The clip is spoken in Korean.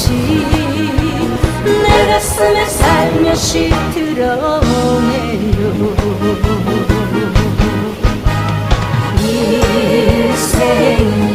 없이 내 가슴에 살며시 들어오네요 일생